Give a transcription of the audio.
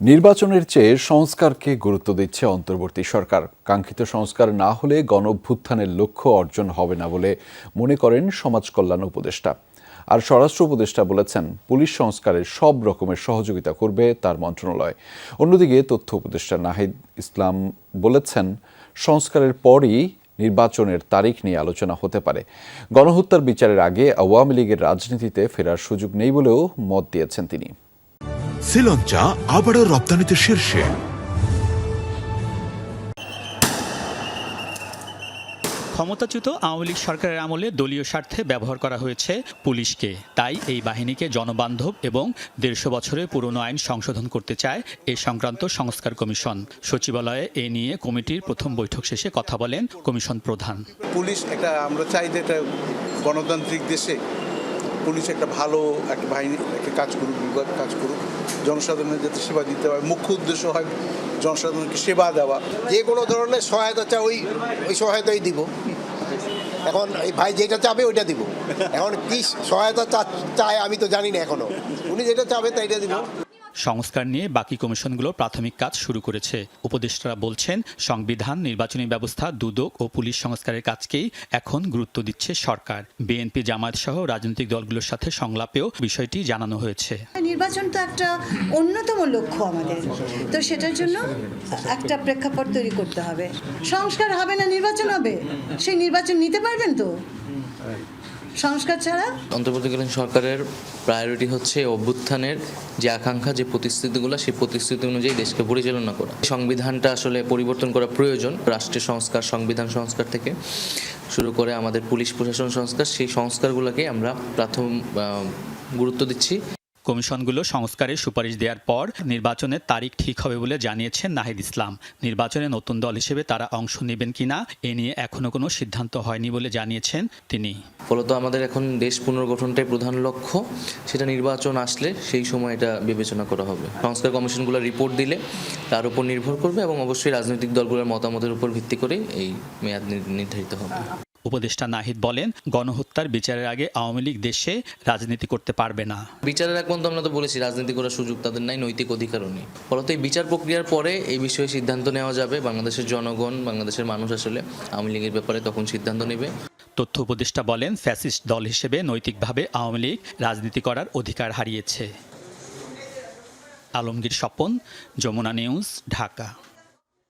নির্বাচনের চেয়ে সংস্কারকে গুরুত্ব দিচ্ছে অন্তর্বর্তী সরকার। কাঙ্ক্ষিত সংস্কার না হলে গণভ্যুত্থানের লক্ষ্য অর্জন হবে না বলে মনে করেন সমাজ কল্যাণ উপদেষ্টা। আর স্বরাষ্ট্র উপদেষ্টা বলেছেন, পুলিশ সংস্কারের সব রকমের সহযোগিতা করবে তার মন্ত্রণালয়। অন্যদিকে তথ্য উপদেষ্টা নাহিদ ইসলাম বলেছেন, সংস্কারের পরই নির্বাচনের তারিখ নিয়ে আলোচনা হতে পারে। গণহত্যার বিচারের আগে আওয়ামী লীগের রাজনীতিতে ফেরার সুযোগ নেই বলেও মত দিয়েছেন তিনি। শ্রীলঞ্চা আবারও রপ্তানিতে শীর্ষে। ক্ষমতাচ্যুত আওয়ামী লীগ সরকারের আমলে দলীয় স্বার্থে ব্যবহার করা হয়েছে পুলিশকে। তাই এই বাহিনীকে জনবান্ধব এবং দেড়শো বছরের পুরনো আইন সংশোধন করতে চায় এ সংক্রান্ত সংস্কার কমিশন। সচিবালয়ে এ নিয়ে কমিটির প্রথম বৈঠক শেষে কথা বলেন কমিশন প্রধান। পুলিশ এটা আমরা চাই যে একটা গণতান্ত্রিক দেশে পুলিশ একটা ভালো একটা বাহিনী, একটা কাজ করুক বিভাগ কাজ করুক, জনসাধারণের যাতে সেবা দিতে হয় মুখ্য উদ্দেশ্য হয় জনসাধারণকে সেবা দেওয়া। যে কোনো ধরনের সহায়তা চা ওই ওই সহায়তাই দিব। এখন এই ভাই যেটা চাবে, ওইটা দিব। এখন কি সহায়তা চায় আমি তো জানি না এখনও উনি যেটা চাবে, তাইটা দিব। সংস্কার নিয়ে বাকি কমিশনগুলো প্রাথমিক কাজ শুরু করেছে। উপদেষ্টারা বলছেন, সংবিধান, নির্বাচনী ব্যবস্থা, দুদক ও পুলিশ সংস্কারের কাজকেই এখন গুরুত্ব দিচ্ছে সরকার। বিএনপি, জামায়াত সহ রাজনৈতিক দলগুলোর সাথে সংলাপেও বিষয়টি জানানো হয়েছে। নির্বাচন তো একটা অন্যতম লক্ষ্য আমাদের। তো সেটার জন্য একটা প্রেক্ষাপট তৈরি করতে হবে। সংস্কার হবে না, নির্বাচন হবে? সেই নির্বাচন নিতে পারবেন তো? সংস্কার ছাড়া? অন্তর্বর্তীকালীন সরকারের প্রায়োরিটি হচ্ছে অভ্যুত্থানের যে আকাঙ্ক্ষা, যে প্রতিশ্রুতিগুলো, সেই প্রতিশ্রুতি অনুযায়ী দেশকে পরিচালনা করা। সংবিধানটা আসলে পরিবর্তন করা প্রয়োজন রাষ্ট্রীয় সংস্কার, সংবিধান সংস্কার থেকে। শুরু করে আমাদের পুলিশ প্রশাসন সংস্কার, সেই সংস্কারগুলোকে আমরা প্রথম গুরুত্ব দিচ্ছি। কমিশনগুলো সংস্কারের সুপারিশ দেওয়ার পর নির্বাচনের তারিখ ঠিক হবে বলে জানিয়েছেন নাহিদ ইসলাম। নির্বাচনে নতুন দল হিসেবে তারা অংশ নেবেন কিনা, এ নিয়ে এখনও কোনো সিদ্ধান্ত হয়নি বলে জানিয়েছেন তিনি। ফলত আমাদের এখন দেশ পুনর্গঠনটাই প্রধান লক্ষ্য। সেটা নির্বাচন আসলে সেই সময় এটা বিবেচনা করা হবে। সংস্কার কমিশনগুলো রিপোর্ট দিলে তার উপর নির্ভর করবে এবং অবশ্যই রাজনৈতিক দলগুলোর মতামতের উপর ভিত্তি করে এই মেয়াদ নির্ধারিত হবে। উপদেষ্টা নাহিদ বলেন গণহত্যার বিচারের আগে আওয়ামী লীগ দেশে রাজনীতি করতে পারবে না। বিচারের এক পর্যন্ত আমরা তো বলেছি রাজনীতি করার সুযোগ তাদের নাই নৈতিক অধিকারও নেই। ফলত এই বিচার প্রক্রিয়ার পরে এই বিষয়ে সিদ্ধান্ত নেওয়া যাবে। বাংলাদেশের জনগণ বাংলাদেশের মানুষ আসলে আওয়ামী লীগের ব্যাপারে তখন সিদ্ধান্ত নেবে। তথ্য উপদেষ্টা বলেন ফ্যাসিস্ট দল হিসেবে নৈতিকভাবে আওয়ামী লীগ রাজনীতি করার অধিকার হারিয়েছে। আলমগীর স্বপন যমুনা নিউজ ঢাকা।